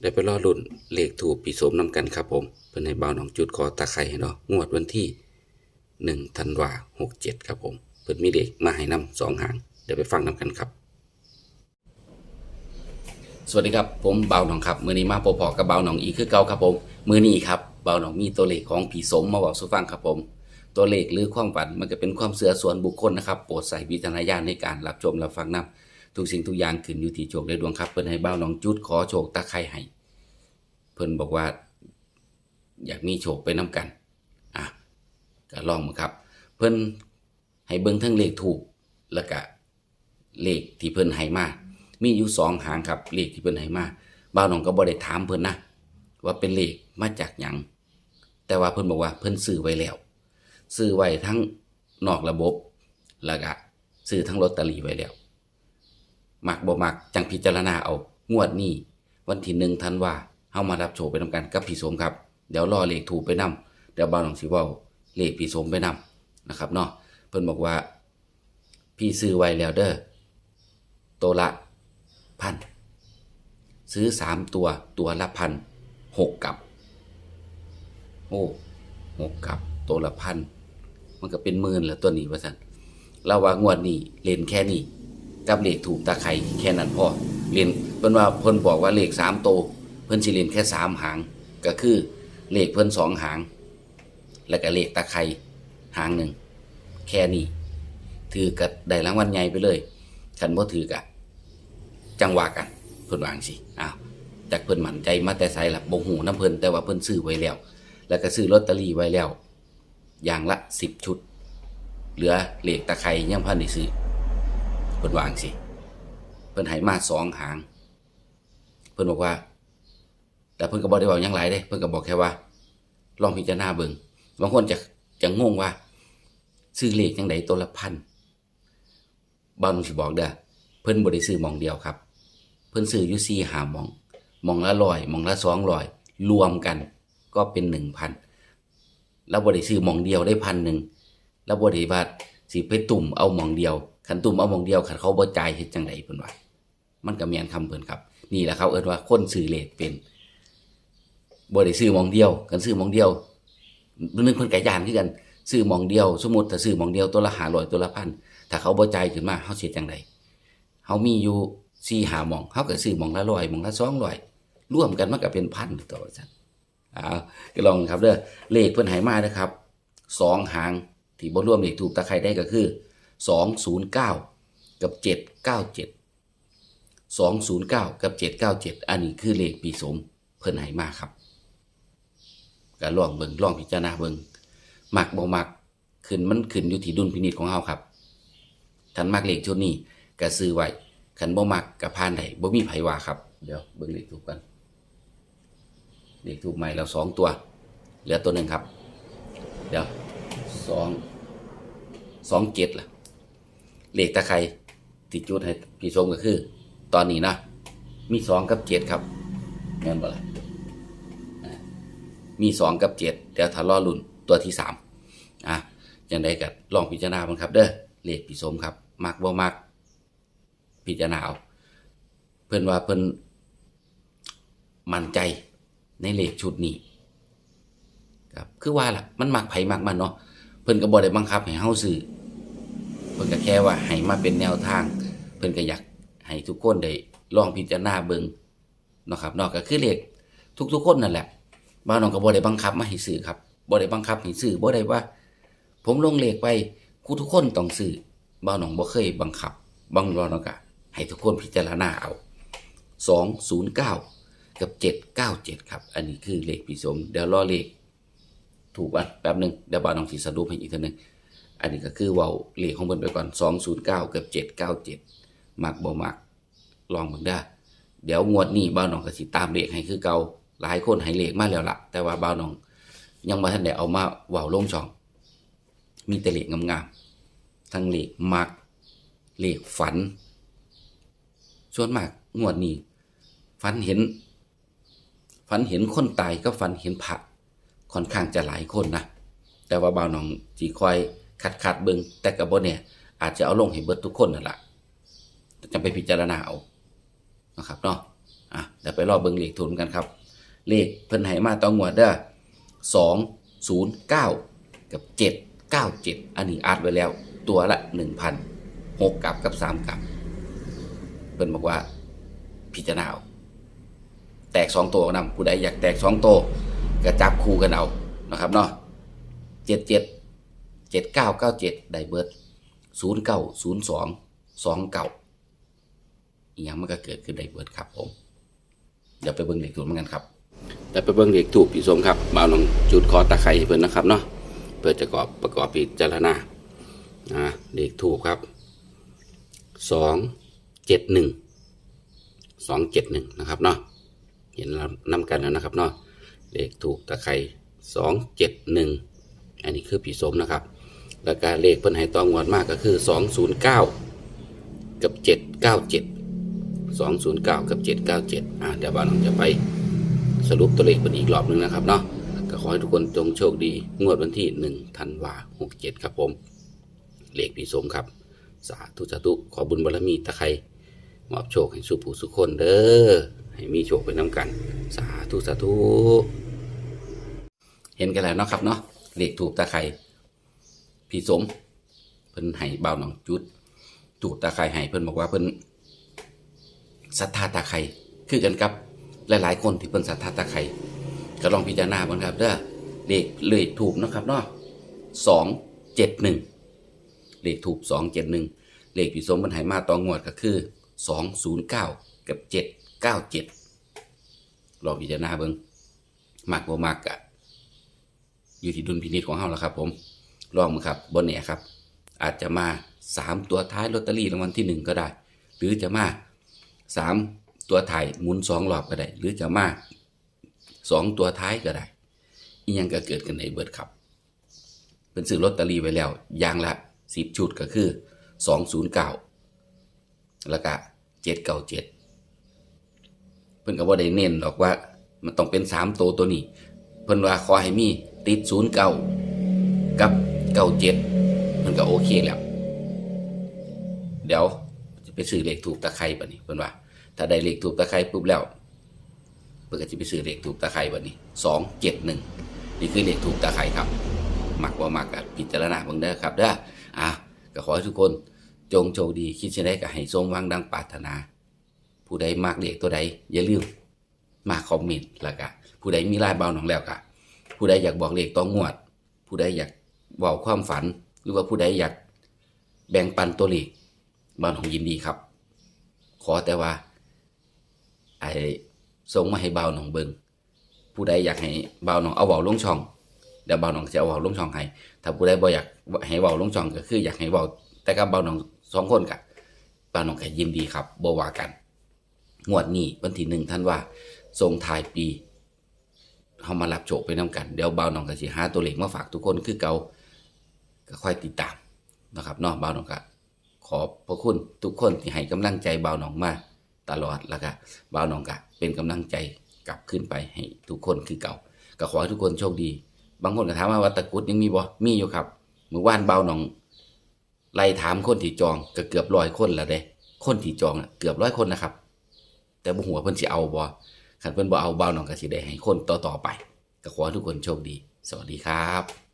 ได้ไปรอรุ่นเลขถูกปีสมนำกันครับผมเพื่อนให้เบาหนองจุดคอตาไข่ให้เนาะงวดวันที่หนึ่งธันวาหกเจ็ดครับผมเพื่อนมีเลขมาให้นำสองหางเดี๋ยวไปฟังนำกันครับ สวัสดีครับผมเบาหนองครับมือนี้มาพบพอกับเบาหนองอีกคือเก่าครับผมมือนี้ครับเบาหนองมีตัวเลขของผีสมมาบอกสู่ฟังครับผมตัวเลขหรือความฝันมันก็เป็นความเสื่อส่วนบุคคลนะครับ โปรดใส่วิจารณญาณในการรับชมรับฟังนำ ทุกสิ่งทุกอย่างขึ้นอยู่ที่โชคและดวงครับ เพิ่นให้เบาหนองจุดขอโชคตาไข่ให้เพิ่นบอกว่า อยากมีโชคไปน้กัน อะก็ลองมาครับ เพิ่นให้เบิ่งทั้งเลขถูกแล้วก็เลขที่เพิ่นให้มา มีอยู่สองหางครับ เลขที่เพิ่นให้มาบ่าวน้องก็บ่ได้ถามเพิ่นนะว่าเป็นเลขมาจากหยังแต่ว่าเพิ่นบอกว่าเพิ่นซื้อไว้แล้วซื้อไว้ทั้งนอกระบบ แล้วก็ซื้อทั้งลอตเตอรี่ไว้แล้ว มักบ่มักจังพิจารณาเอา งวดนี้ วันที่หนึ่งธันวาเฮามารับโชคไปนำกันกับพี่สมครับ เดี๋ยวรอเลขถูกไปนำเดี๋ยวบ่าวน้องสิเว้าเลขพี่สมไปนำนะครับเนาะเพิ่นบอกว่า พี่ซื้อไว้แล้วเด้อตัวละพันซื้อสามตัวตัวละพันหกกับ โอ้หกกับตัวละพันมันก็เป็นหมื่นแล้วตัวนี้ว่าสันเราว่างวดนี้เล่นแค่นี้ กับเลขถูกตาไข่แค่นั้นพอเล่นเพิ่นว่าเพิ่นบอกว่าเลขสามโต เพิ่นสิเล่นแค่สามหาง ก็คือเลขเพิ่นสองหาง แล้วก็เลขตาไข่หางหนึ่งแค่นี้ ถือกับได้รางวัลใหญ่ไปเลยคันบ่ถือกะจังหวะกันเพิ่นวางสิอ้าวจากเพิ่นหมั่นใจมาแต่ไสล่ะบ่ฮู้นํเพิ่นแต่ว่าเพิ่นซื้อไว้แล้ว แล้วก็ซื้อลอตเตอรี่ไว้แล้ว อย่างละ10ชุด เหลือเลขตะไคร้ยังพันได้ซื้อ เพิ่นวางสิเพิ่นให้มาสองหาง เพิ่นบอกว่า แต่เพิ่นก็บ่ได้ว้ายังหลายเด้ เพิ่นก็บอกแค่ว่า ลองพิจารณาเบิ่งบางคนจะจะงงว่า ซื้อเลขจังไดตัวละพันบาวหนุ่สิบอกเด้อเพิ่นบ่ได้ซื้อมองเดียวครับ เพิ่นซื้ออยู่ซีหาหมองหมองละร้อยหมองละสองร้อย รวมกันก็เป็นหนึ่งพันแล้วบ่ได้ซื้อมองเดียวได้พันหนึ่งแล้วบ่ได้ว่าสิไปตุ่มเอาหมองเดียว คันตุ่มเอาหมองเดียวคันเขาบ่จ่ายเฮ็ดจังไดเพิ่นว่ามันก็แม่นคำเพิ่นครับ นี่แหละเขาเอิ้นว่าคนซื้อเลขเป็นบ่ได้ซื้อหมองเดียวคันซื้อหมองเดียวนึงเพิ่นก็ย่านคือกันซื้อหมองเดียว สมมุติถ้าซื้อหมองเดียวตัวละ500ตัวละพันถ้าเขาบ่จ่ายขึ้นมาเฮาสิเฮ็ดจังไดเฮามีอยู่สี่หาหมองเฮาก็ซื้อหมองละร้อยหมองละสองร้อยร่วมกันมันก็เป็นพันตัวจันอ้าวก็ลองครับเด้อเลขเพิ่นให้มาเด้อครับสองหางที่บ่ร่วมเลขถูกตะไคร้ได้ก็คือ สองศูนย์เก้ากับเจ็ดเก้าเจ็ดสองศูนย์เก้ากับเจ็ดเก้าเจ็ดอันนี้คือเลขปีสมเพิ่นให้มาครับก็ลองเบิ่งลองพิจารณาเบิ่งมักบ่มักขึ้นมันขึ้นอยู่ที่ดุลพินิจของเฮาครับท่านมักเลขชุดนี้ก็ซื้อไว้ขันบ่มักกับพานได้บ่มีไผว่าครับ เดี๋ยวเบิ่งเลขถูกกันเลขถูกใหม่แล้วสองตัว เหลือตัวหนึ่งครับ เดี๋ยวสองสองเจ็ดล่ะ เลขตะไคร้ติดจุดให้พี่ชมก็คือ ตอนนี้นะ มีสองกับเจ็ดครับแม่นบ่ละอ่ามีสองกับเจ็ดเดี๋ยวถ้ารอลุ่นตัวที่สามอะยังไดก็ลองพิจารณาบ้างครับ เด้อเลขพี่สมครับมักบ่มักพิจารณาเอาเพิ่อนว่าเพิ่อนมั่นใจในเลขชุดนี้ครับคือว่าล่ะมันมักไผ่มักมันเนาะเพิ่นก็บ่ได้บังคับให้เฮาซื้อ เพิ่นก็แค่ว่าให้มาเป็นแนวทาง เพิ่นก็อยากให้ทุกคนได้ลองพิจารณาเบิ่งเนาะครับนาะก็คือเลขทุกๆคนนั่นแหละบ้านน้องก็บ่ได้บังคับมาให้ซื้อครับบ่ได้บังคับให้ซื้อบ่ได้ว่า ผมลงเลขไปกูทุกคนต้องซื้อบ้านน้องบ่เคยบังคับบางรอนก็ให้ทุกคนพิจารณาเอา209 กับ 797 ครับ อันนี้คือเลขพิสมเดี๋ยวรอเลขถูกอะแป๊บหนึ่งเดี๋ยวบาน้องสีสรุปให้อีกทีนึง อันนี้ก็คือเว่าเลขของเพิ่นไปก่อน209กับ797มักบ่มักลองเบิ่งได้อเดี๋ยวงวดนี้บ้าวน้องก็สิตามเลขให้คือเก่าหลายคนให้เลขมาแล้วล่ะ แต่ว่าบ้าวน้อง ยังบ่ทันได้เอามาเว้าลงช่อง มีแต่เลขงามๆทั้งเลขมักเลขฝัน ส่วนมากงวดนี้ฝันเห็นฝันเห็นคนตายก็ฝันเห็นพระค่อนข้างจะหลายคนนะแต่ว่าบ่าวน้องจีคอย คัดคัดเบิงแต่กับบเนี่ยอาจจะเอาลงให้เบิดทุกคนนั่นแหละจะไปพิจารณาเอานะครับเนาะอะเดี๋ยวไปรอบเบิงเลขทุนกันครับ เลขเพิ่นให้มาต้องงวดเด้อสองศูนย์เก้ากับเจ็ดเก้าเจ็ดอันนี้อัดไว้แล้ว ตัวละหนึ่งพันหกกับกับสามกับเพิ่นบอกว่าพิจารณาเอาแตกสองตัวนำผู้ใดอยากแตกสองตัวก็จับคู่กันเอานะครับเนาะเจ็ดเจ็ด เจ็ดเก้าเก้าเจ็ดได้เบิร์ดศูนย์เก้าศูนย์สองสองเก้าอีกอย่างมันก็เกิดขึ้นได้เบิร์ดครับผม เดี๋ยวไปเบิ่งเลขถูกเหมือนกันครับเดี๋ยวไปเบิ่งเลขถูกพี่สมครับมาลองจุดคอตะไคร้เพิ่นนะครับเนาะเพื่อจะประกอบประกอบพิจารณาอ่าเลขถูกครับสองเจ็ดหนึ่งสองเจ็ดหนึ่งนะครับเนาะเห็นแล้วนำกันแล้วนะครับเนาะเลขถูกตะไคร้สองเจ็ดหนึ่งอันนี้คือพี่สมนะครับ แล้วก็เลขเพิ่นให้ตองวดมากก็คือสองศูนย์เก้ากับเจ็ดเก้าเจ็ด209 กับ 797 อะเดี๋ยวบ้านน้องจะไปสรุปตัวเลขเป็นอีกรอบหนึ่งนะครับเนาะก็ขอให้ทุกคนจงโชคดี งวดวันที่ 1 ธันวา67 ครับผม เลขพี่สมครับ สาธุสาธุขอบุญบารมีตะไคร้มอบโชคให้สุผู้สุคนเด้อให้มีโชคไปน้ำกัน สาธุสาธุเห็นกันแล้วเนาะครับเนาะเลขถูกตะไคร้ พี่สมเพิ่นให้เบาหนองจุดถูกตะไคร้ให้เพิ่นบอกว่าเพิ่นศรัทธาตาไครคือกันกับหลายๆคนที่เป็นศรัทธาตาไครก็ลองพิจารณาบ้างครับเด้อเลขเลขถูกนะครับเนาะสองเจ็ดหนึ่งเลขถูกสองเจ็ดหนึ่งเลขพิสมบันไหมาตองวดก็คือสองศูนย์เก้ากับเจ็ดเก้าเจ็ดลองพิจารณาเบิ้งมากบ่มากกะอยู่ที่ดุลพินิจของเฮาแล้วครับผม ลองมาครับบนเนี่ยครับ อาจจะมาสามตัวท้ายลอตเตอรี่รางวัลที่หนึ่งก็ได้ หรือจะมาสามตัวถ่ายหมุนสองรอบก็ได้ หรือจะมาสองตัวท้ายก็ได้อียังก็เกิดกันในเบิร์ดครับ เป็นซื้อลอตเตอรี่ไว้แล้วอย่างละสิบชุดก็คือสองศูนย์เก้าแล้วก็เจ็ดเก้าเจ็ดเพิ่นก็บ่ได้เน้นหรอกว่ามันต้องเป็นสามตัวตัวนี้ เพิ่นว่าขอให้มีติดศูนย์เก้ากับ เก้าเจ็ดเพิ่นก็โอเคแล้วเดี๋ยวจะไปซื้อเลขถูกตะไคร้บัดนี้เพิ่นว่า ถ้าได้เลขถูกตะไคร้ปุ๊บแล้วเพิ่นก็จะไปซื้อเลขถูกตะไคร้บัดนี้สองเจ็ดหนึ่งนี่คือเลขถูกตะไคร้ครับมักว่ามักกับพิจารณาเบิ่งเด้ครับเด้ออะก็ขอให้ทุกคนจงโชคดีคิดเช่นใดก็ให้สมหวังดังปรารถนา ผู้ใดมักเลขตัวใดอย่าลืมมาคอมเมนต์ล้วก็ผู้ใดมีลายเบาหนองแล้วก็ผู้ใดอยากบอกเลขต้องงวด ผู้ใดอยาก บอกความฝันหรือว่าผู้ใดอยากแบ่งปันตัวเลขบ้านของยินดีครับ ขอแต่ว่า ไอ้ส่งมาให้บ่าวหนองเบิงผู้ใดอยากให้บ่าวหนองเอาเบาลงช่องเดี๋ยวบ่าวหนองจะเอาเบาลงช่องให้ถ้าผู้ใดบ่อยากให้เบาลงช่องก็คือ อยากให้เบาแต่กับบ่าวหนองสองคนกับบ่าวหนองก็ยินดีครับบ่ว่ากันงวดนี้วันที่หนึ่งท่านว่าส่งทายปีเขามารับโชคไปน้กัน เดี๋ยวบ่าวหนองก็สิหาตัวเลขมาฝากทุกคนคือเก่า ก็ค่อยติดตามนะครับเนาะบ่าวหนองก็ขอบพระคุณทุกคนที่ให้กำลังใจบ่าวหนองมาตลอดแล้วก็บ่าวหนองกะเป็นกำลังใจกลับขึ้นไปให้ทุกคนคือเก่า ก็ขอให้ทุกคนโชคดี บางคนก็ถามว่าวัตะกุดยังมีบ่มีอยู่ครับเมื่อวานบ่าวหนองไล่ถามคนที่จองก็เกือบร้อยคนแล้วเด้ คนที่จองเกือบร้อยคนนะครับ แต่บ่หัวเพิ่นสิเอาบ่คันเพิ่นบ่เอาบ่าวหนองก็สิได้ให้คนต่อๆไป ก็ขอให้ทุกคนโชคดี สวัสดีครับ